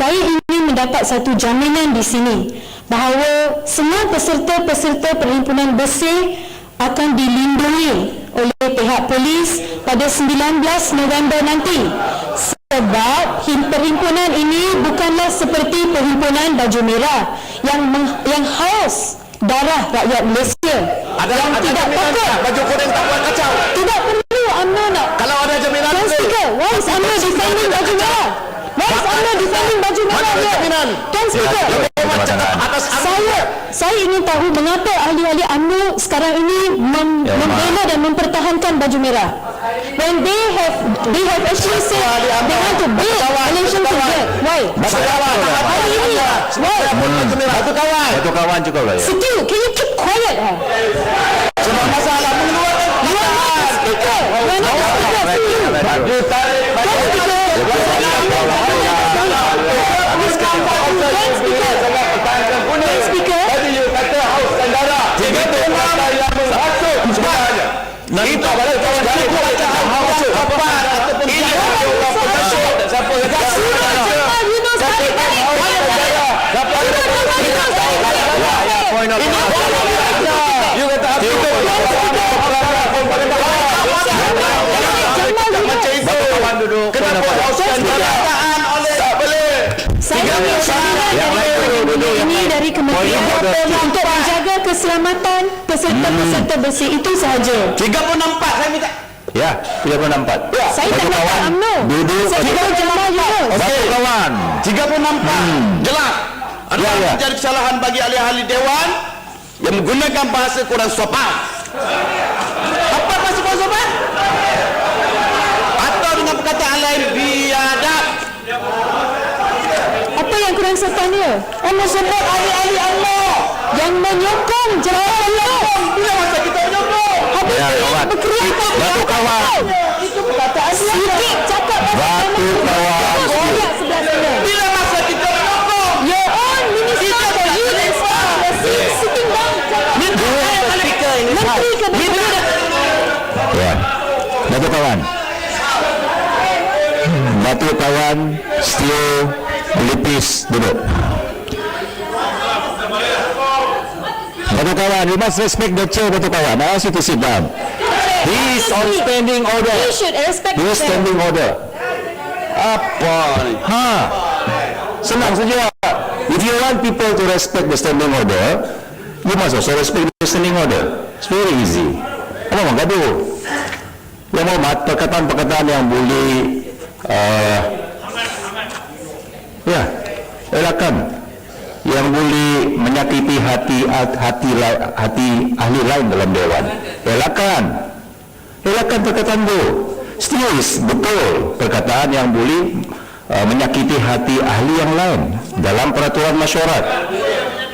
Saya ingin mendapat satu jaminan di sini bahawa semua peserta-peserta perhimpunan bersih akan dilindungi oleh pihak polis pada 19 November nanti. Sebab him- perhimpunan ini bukanlah seperti perhimpunan baju merah yang yang haus darah rakyat Malaysia Ada yang ada tidak takut tak? Baju kuning tak buat kacau. tidak perlu UMNO nak Kalau ada jaminan. Speaker, why is UMNO defending baju merah? Baju merah Mana? Tuan Speaker, cakap atas saya saya ingin tahu mengapa ahli-ahli UMNO sekarang ini mem, Ya, membela dan mempertahankan baju merah. When they have they have actually said they want to build Malaysian to build. Why? Batu kawan. Hari ini, why? Batu kawan. Satu kawan cukup lah ya. Still, can you keep quiet? ah? Sebab masalah mengeluarkan You are not the speaker. You are not the speaker. Still. baju tarik Nanito, Kementerian untuk menjaga keselamatan peserta-peserta bersih itu sahaja. 34 saya minta. Ya, 34. Ya. Saya tak nak UMNO. Duduk. Saya Yunus. Satu kawan. 34 jelas adalah Ya, ya. menjadi kesalahan bagi ahli-ahli dewan yang menggunakan bahasa kurang sopan apa bahasa kurang sopan? atau dengan perkataan lain biadab Yang sopan dia? Allah sebut ahli-ahli Allah Yang menyokong jemaah Yunus. bila masa kita menyokong Habis Ya, yang kawan. berkeriakan. Batu kawan. itu perkataan Sikit cakap pasal Batu kawan. Ayat sebelah sana. bila masa kita menyokong Your own minister for youth and sport was sitting down. minta saya balik Menteri Kebangsaan. Ya. Batu kawan. Batu kawan. Setio. Melipis. Duduk. Batu kawan. You must respect the chair, Batu kawan. I ask you to sit down. He is on standing order. You should respect He is them. standing order. apa ni Ha. Senang saja. If you want people to respect the standing order, you must also respect the standing order. It's very easy. Apa mau gaduh? Yang hormat perkataan-perkataan yang boleh uh, ya elakkan yang boleh menyakiti hati hati hati ahli lain dalam dewan. Elakkan. Elakkan perkataan itu. Serius, betul perkataan yang boleh uh, menyakiti hati ahli yang lain dalam peraturan masyarakat.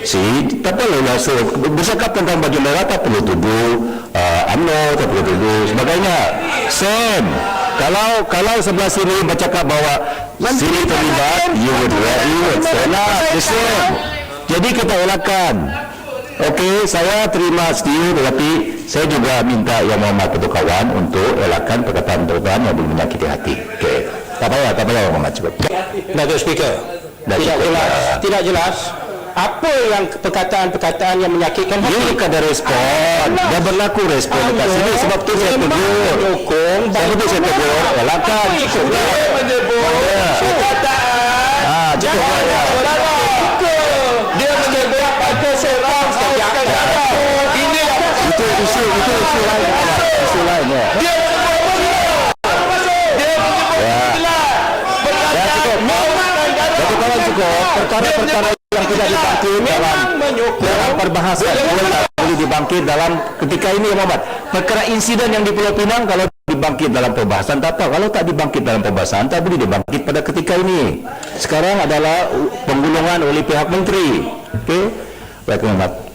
Si, tak perlu so, bercakap tentang baju merah tak perlu tuduh uh, UMNO, tak perlu tuduh sebagainya. Sam, kalau kalau sebelah sini bercakap bahawa sini terlibat, you would you would stand up the same. Jadi kita elakkan. Okey, saya terima setuju tetapi saya juga minta yang Muhammad Ketua Kawan untuk elakkan perkataan-perkataan yang boleh menyakiti hati. Okey. Tak payah, tak payah Muhammad cukup. Datuk Speaker, tidak jelas, tidak jelas apa yang perkataan-perkataan yang menyakitkan hati. You kena respon. Dah berlaku respon dekat sini sebab tu saya tegur. menyokong Sebab tu saya tegur. Elakkan. Cukup. menyebut perkataan Ah, cukup. Ya. dia menyebut pada seorang darah ini Itu isu, itu isu lain. Isu lain ya. dia dia menyebut Ya. cukup. cukup. Perkara-perkara yang tidak dibangkit dalam dalam perbahasan tak boleh dibangkit dalam ketika ini Muhammad. Perkara insiden yang di Pulau Pinang kalau dibangkit dalam perbahasan tak apa. Kalau tak dibangkit dalam perbahasan tak boleh dibangkit pada ketika ini. Sekarang adalah penggulungan oleh pihak menteri. Okey. Baik Muhammad.